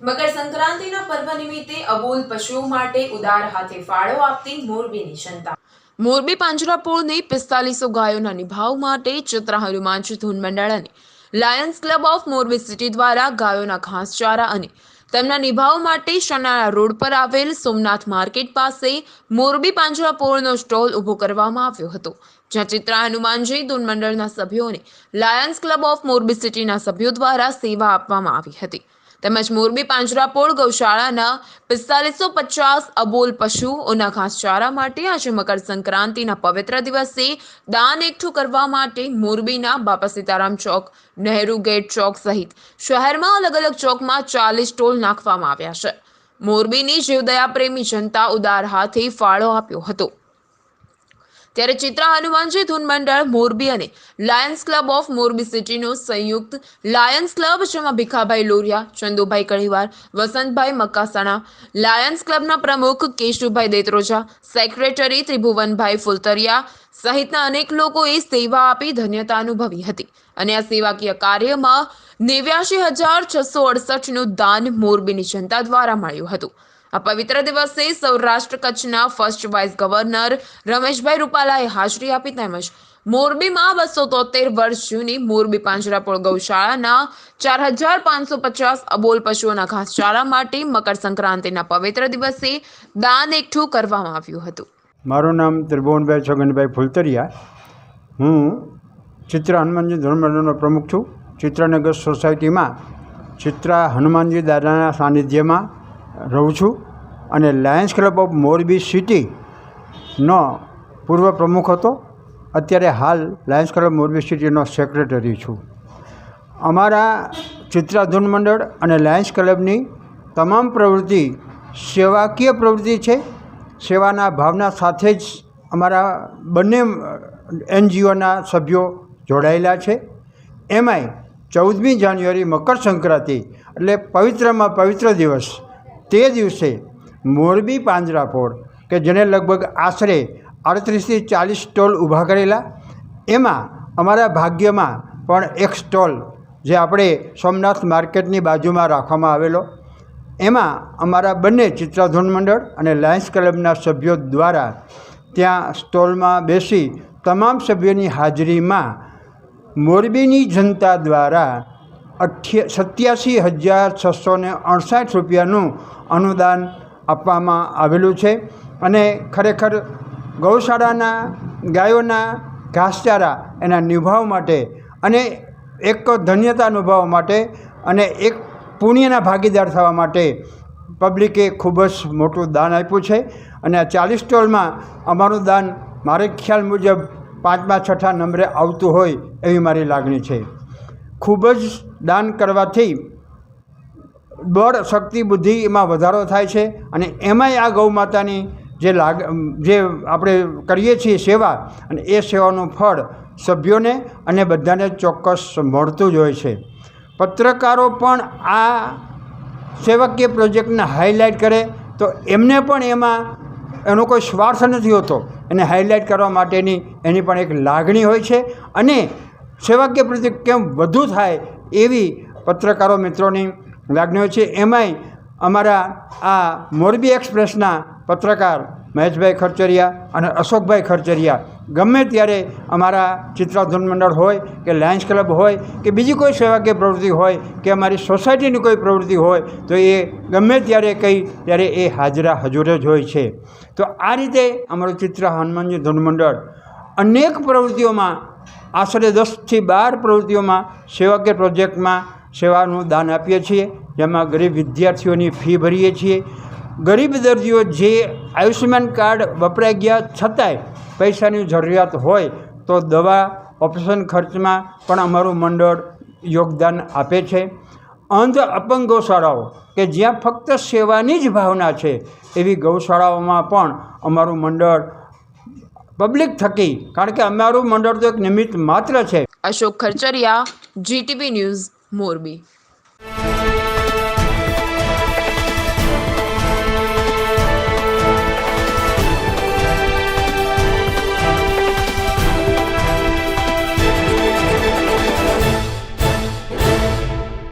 મકર સંક્રાંતિના પર્વ નિમિત્તે અબોલ પશુઓ માટે ઉદાર હાથે ફાળો આપતી મોરબીની જનતા. મોરબી પાંજરાપોળની પિસ્તાલીસો ગાયોના નિભાવ માટે ચિત્રા હનુમાનજી ધૂન મંડળ અને Lions Club of Morbi city દ્વારા ગાયોના ઘાસચારા અને તેમના નિભાવ માટે શનાળા રોડ પર આવેલ સોમનાથ માર્કેટ પાસે મોરબી પાંજરાપોળનો સ્ટોલ ઊભો કરવામાં આવ્યો હતો, જ્યાં ચિત્રા હનુમાનજી ધૂન મંડળના સભ્યોને લાયન્સ ક્લબ ઓફ મોરબી સિટીના સભ્યો દ્વારા સેવા આપવામાં આવી હતી. તેમજ મોરબી પાંજરાપોળ ગૌશાળાના પિસ્તાલીસો પચાસ અબોલ પશુઓના ઘાસચારા માટે આજે મકર સંક્રાંતિના પવિત્ર દિવસે દાન એકઠું કરવા માટે મોરબીના બાપા સીતારામ ચોક, નહેરુ ગેટ ચોક સહિત શહેરમાં અલગ અલગ ચોકમાં ચાલીસ ટોલ નાખવામાં આવ્યા છે. મોરબીની જીવદયા પ્રેમી જનતા ઉદાર હાથે ફાળો આપ્યો હતો. ત્યારે ચિત્રા હનુમાનજી ધૂન મંડળ, મોરબી અને લાયન્સ ક્લબ ઓફ મોરબી સિટીનો સંયુક્ત લાયન્સ ક્લબ, જેમાં ભીખાભાઈ લોરિયા, ચંદુભાઈ કળીવાર વસંતભાઈ મકાસાણા લાયન્સ ક્લબના પ્રમુખ કેશુભાઈ દેત્રોજા, સેક્રેટરી ત્રિભુવનભાઈ ફુલતરિયા સહિતના અનેક લોકોએ સેવા આપી ધન્યતા અનુભવી હતી. અને આ સેવાકીય કાર્યમાં નેવ્યાશી હજાર છસો અડસઠનું દાન મોરબીની જનતા દ્વારા મળ્યું હતું. આ પવિત્ર દિવસે સૌરાષ્ટ્ર કચ્છના ફર્સ્ટ વાઇસ ગવર્નર રમેશભાઈ રૂપાલાએ હાજરી આપી તેમજ મોરબીમાં બસો તોતેર વર્ષ જૂની મોરબી પાંજરાપોળ ગૌશાળાના ચાર હજાર પાંચસો પચાસ અબોલ પશુઓના ઘાસચારા માટે મકર સંક્રાંતિના પવિત્ર દિવસે દાન એકઠું કરવામાં આવ્યું હતું. મારું નામ ત્રિભુવનભાઈ છગનભાઈ ફૂલતરિયા. હું ચિત્રા હનુમાનજી ધર્મનો પ્રમુખ છું. ચિત્રાનગર સોસાયટીમાં ચિત્રા હનુમાનજી દાદાના સાનિધ્યમાં રહું છું. અને લાયન્સ ક્લબ ઓફ મોરબી સિટીનો પૂર્વ પ્રમુખ હતો. અત્યારે હાલ લાયન્સ ક્લબ મોરબી સિટીનો સેક્રેટરી છું. અમારા ચિત્રાધૂન મંડળ અને લાયન્સ ક્લબની તમામ પ્રવૃત્તિ સેવાકીય પ્રવૃત્તિ છે. સેવાના ભાવના સાથે જ અમારા બંને એનજીઓના સભ્યો જોડાયેલા છે. એમાંય ચૌદમી જાન્યુઆરી મકર સંક્રાંતિ એટલે પવિત્રમાં પવિત્ર દિવસ. તે દિવસે મોરબી પાંજરાપોળ કે જેને લગભગ આશરે આડત્રીસથી ચાલીસ સ્ટોલ ઊભા કરેલા. એમાં અમારા ભાગ્યમાં પણ એક સ્ટોલ, જે આપણે સોમનાથ માર્કેટની બાજુમાં રાખવામાં આવેલો. એમાં અમારા બંને ચિત્રાધોન મંડળ અને લાયન્સ ક્લબના સભ્યો દ્વારા ત્યાં સ્ટોલમાં બેસી તમામ સભ્યોની હાજરીમાં મોરબીની જનતા દ્વારા અઠ્યા, સત્યાસી હજાર છસો અડસઠ રૂપિયાનું અનુદાન આપવામાં આવેલું છે અને ખરેખર ગૌશાળાના ગાયોના ઘાસચારા એના નિભાવ માટે અને એક ધન્યતા અનુભવવા માટે અને એક પુણ્યના ભાગીદાર થવા માટે પબ્લિકે ખૂબ જ મોટું દાન આપ્યું છે અને આ ચાલીસ સ્ટોલમાં અમારું દાન મારે ખ્યાલ મુજબ પાંચમા, છઠ્ઠા નંબરે આવતું હોય એવી મારી લાગણી છે. ખૂબ જ દાન કરવાથી બળ, શક્તિ, બુદ્ધિ એમાં વધારો થાય છે અને એમાંય આ ગૌ માતાની જે લાગ જે આપણે કરીએ છીએ સેવા અને એ સેવાનું ફળ સભ્યોને અને બધાને ચોક્કસ મળતું જ હોય છે. પત્રકારો પણ આ સેવકીય પ્રોજેક્ટને હાઇલાઇટ કરે તો એમને પણ એમાં એનો કોઈ સ્વાર્થ નથી હોતો. એને હાઇલાઇટ કરવા માટેની એની પણ એક લાગણી હોય છે અને સેવાકીય પ્રોજેક્ટ કેમ વધુ થાય એવી પત્રકારો મિત્રોની લાગણીઓ છે. એમાંય અમારા આ મોરબી એક્સપ્રેસના પત્રકાર મહેશભાઈ ખરચરિયા અને અશોકભાઈ ખરચરિયા ગમે ત્યારે અમારા ચિત્રાધન મંડળ હોય કે લાયન્સ ક્લબ હોય કે બીજી કોઈ સેવાકીય પ્રવૃત્તિ હોય કે અમારી સોસાયટીની કોઈ પ્રવૃત્તિ હોય તો એ ગમે ત્યારે કંઈ ત્યારે એ હાજરા હજુર જ હોય છે. તો આ રીતે અમારું ચિત્ર હનુમાનજી ધૂન મંડળ અનેક પ્રવૃત્તિઓમાં આશરે દસથી બાર પ્રવૃત્તિઓમાં સેવાકીય પ્રોજેક્ટમાં સેવાનું દાન આપીએ છીએ, જેમાં ગરીબ વિદ્યાર્થીઓની ફી ભરીએ છીએ. ગરીબ દર્દીઓ જે આયુષ્યમાન કાર્ડ વપરાઈ ગયા છતાંય પૈસાની જરૂરિયાત હોય તો દવા, ઓપરેશન ખર્ચમાં પણ અમારું મંડળ યોગદાન આપે છે. અંધ અપંગ ગૌશાળાઓ, કે જ્યાં ફક્ત સેવાની જ ભાવના છે, એવી ગૌશાળાઓમાં પણ અમારું મંડળ પબ્લિક થકી, કારણ કે અમારું મંડળ તો એક નિમિત્ત માત્ર છે. Ashok Kharachariya, GTV news Morbi.